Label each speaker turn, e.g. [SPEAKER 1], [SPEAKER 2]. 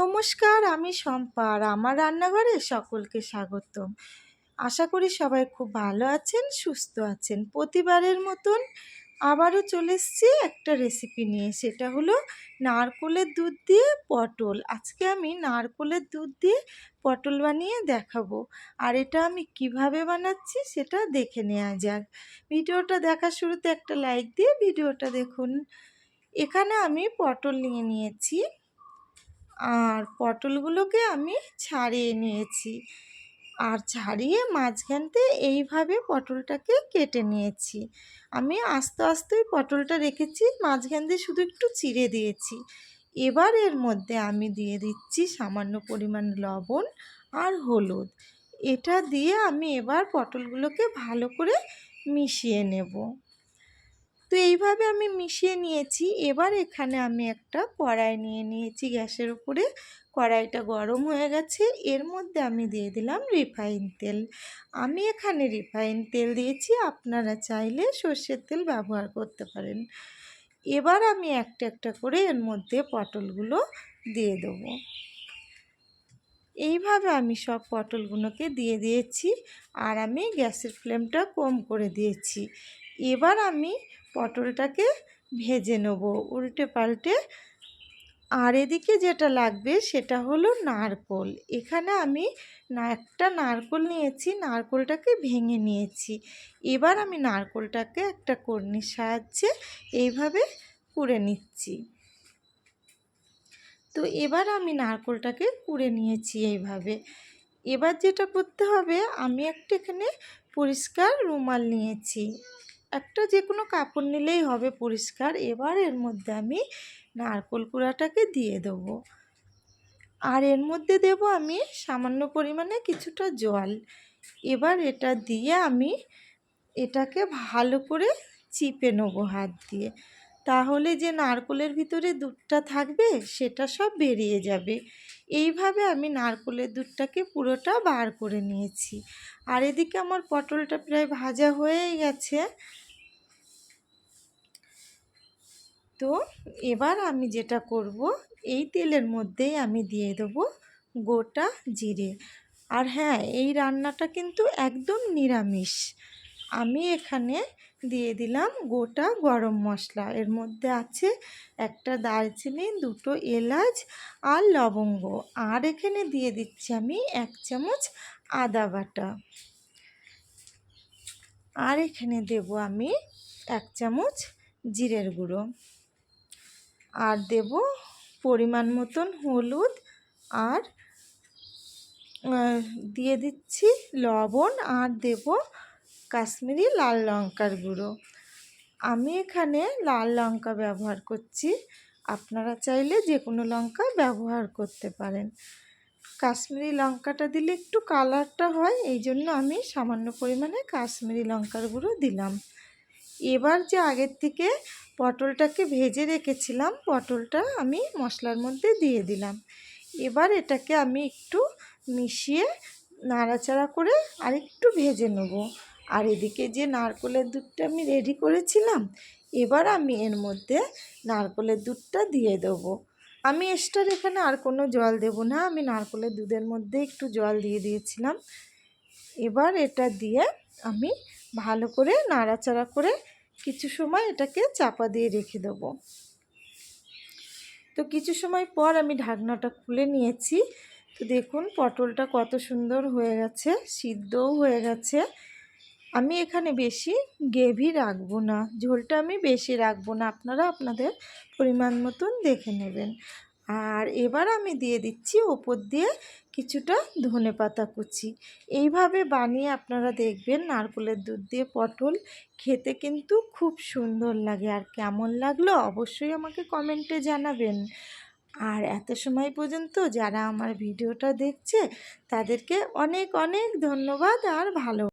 [SPEAKER 1] নমস্কার, আমি শম্পা আর আমার রান্নাঘরে সকলকে স্বাগতম। আশা করি সবাই খুব ভালো আছেন, সুস্থ আছেন। প্রতিবারের মতন আবারও চলে এসেছি একটা রেসিপি নিয়ে, সেটা হলো নারকোলের দুধ দিয়ে পটল। আজকে আমি নারকোলের দুধ দিয়ে পটল বানিয়ে দেখাবো। আর এটা আমি কীভাবে বানাচ্ছি সেটা দেখে নেওয়া যাক। ভিডিওটা দেখার শুরুতে একটা লাইক দিয়ে ভিডিওটা দেখুন। এখানে আমি পটল নিয়ে নিয়েছি। আর পটলগুলোকে আমি ছাড়িয়ে নিয়েছি। আর ছাড়িয়ে মাঝখানতে এইভাবে পটলটাকে কেটে নিয়েছি। আমি আস্তে আস্তে পটলটা রেখেছি, মাঝখান দিয়ে শুধু একটু চিড়ে দিয়েছি। এবার এর মধ্যে আমি দিয়ে দিচ্ছি সামান্য পরিমাণ লবণ আর হলুদ। এটা দিয়ে আমি এবার পটলগুলোকে ভালো করে মিশিয়ে নেব। তো এইভাবে আমি মিশিয়ে নিয়েছি। এবার এখানে আমি একটা কড়াই নিয়ে নিয়েছি গ্যাসের উপরে। কড়াইটা গরম হয়ে গেছে। এর মধ্যে আমি দিয়ে দিলাম রিফাইন তেল। আমি এখানে রিফাইন তেল দিয়েছি। আপনারা চাইলে সর্ষের তেল ব্যবহার করতে পারেন। এবার আমি একটা একটা করে এর মধ্যে পটলগুলো দিয়ে দেবো। এইভাবে আমি সব পটলগুলোকে দিয়ে দিয়েছি। আর আমি গ্যাসের ফ্লেমটা কম করে দিয়েছি। এবার আমি পটলটাকে ভেজে নেব। উল্টে পাল্টে। আর এদিকে যেটা লাগবে সেটা হলো নারকোল। এখানে আমি একটা নারকোল নিয়েছি, নারকোলটাকে ভেঙে নিয়েছি। এবার আমি নারকোলটাকে একটা কর্নির সাহায্যে এইভাবে কুড়ে নিচ্ছি। তো এবার আমি নারকোলটাকে কুড়ে নিয়েছি এইভাবে। এবার যেটা করতে হবে, আমি একটা এখানে পরিষ্কার রুমাল নিয়েছি। একটা যে কোনো কাপড় নিলেই হবে পরিষ্কার। এবার এর মধ্যে আমি নারকোল কুড়াটাকে দিয়ে দেবো। আর এর মধ্যে দেব আমি সামান্য পরিমাণে কিছুটা জল। এবার এটা দিয়ে আমি এটাকে ভালো করে চিপে নেব হাত দিয়ে। তাহলে যে নারকোলের ভিতরে দুধটা থাকবে, সেটা সব বেরিয়ে যাবে। এইভাবে আমি নারকোলের দুধটাকে পুরোটা বার করে নিয়েছি। আর এদিকে আমার পটলটা প্রায় ভাজা হয়েই গেছে। তো এবার আমি যেটা করব, এই তেলের মধ্যেই আমি দিয়ে দেবো গোটা জিরে। আর হ্যাঁ এই রান্নাটা কিন্তু একদম নিরামিষ। আমি এখানে দিয়ে দিলাম গোটা গরম মশলা। এর মধ্যে আছে একটা দারচিনি, দুটো এলাচ আর লবঙ্গ। আর এখানে দিয়ে দিচ্ছি আমি এক চামচ আদা বাটা। আর এখানে দেব আমি এক চামচ জিরের গুঁড়ো। আর দেব পরিমাণ মতন হলুদ আর দিয়ে দিচ্ছি লবণ আর দেব কাশ্মীরি লাল লঙ্কার গুঁড়ো। আমি এখানে লাল লঙ্কা ব্যবহার করছি। আপনারা চাইলে যে কোনো লঙ্কা ব্যবহার করতে পারেন। কাশ্মীরি লঙ্কাটা দিলে একটু কালারটা হয়, এই জন্য আমি সামান্য পরিমাণে কাশ্মীরি লঙ্কার গুঁড়ো দিলাম। এবার যে আগের থেকে পটলটাকে ভেজে রেখেছিলাম, পটলটা আমি মশলার মধ্যে দিয়ে দিলাম। এবার এটাকে আমি একটু মিশিয়ে নাড়াচাড়া করে আর একটু ভেজে নেব। আর এদিকে যে নারকলের দুধটা আমি রেডি করেছিলাম, এবার আমি এর মধ্যে নারকলের দুধটা দিয়ে দেবো। আমি এক্সট্রা এখানে আর কোনো জল দেব না, আমি নারকলের দুধের মধ্যে একটু জল দিয়ে দিয়েছিলাম। এবার এটা দিয়ে আমি ভালো করে নাড়াচাড়া করে কিছু সময় এটাকে চাপা দিয়ে রেখে দেবো। তো কিছু সময় পর আমি ঢাকনাটা খুলে নিয়েছি। তো দেখুন পটলটা কত সুন্দর হয়ে গেছে, সিদ্ধও হয়ে গেছে। আমি এখানে বেশি গ্রেভি রাখব না, ঝোলটা আমি বেশি রাখব না। আপনারা আপনাদের পরিমাণ মতন দেখে নেবেন। আর এবার আমি দিয়ে দিচ্ছি ওপর দিয়ে কিছুটা ধনে পাতা কুচি। এইভাবে বানিয়ে আপনারা দেখবেন নারকলের দুধ দিয়ে পটল খেতে কিন্তু খুব সুন্দর লাগে। আর কেমন লাগল অবশ্যই আমাকে কমেন্টে জানাবেন। আর এত সময় পর্যন্ত যারা আমার ভিডিওটা দেখছে, তাদেরকে অনেক অনেক ধন্যবাদ আর ভালো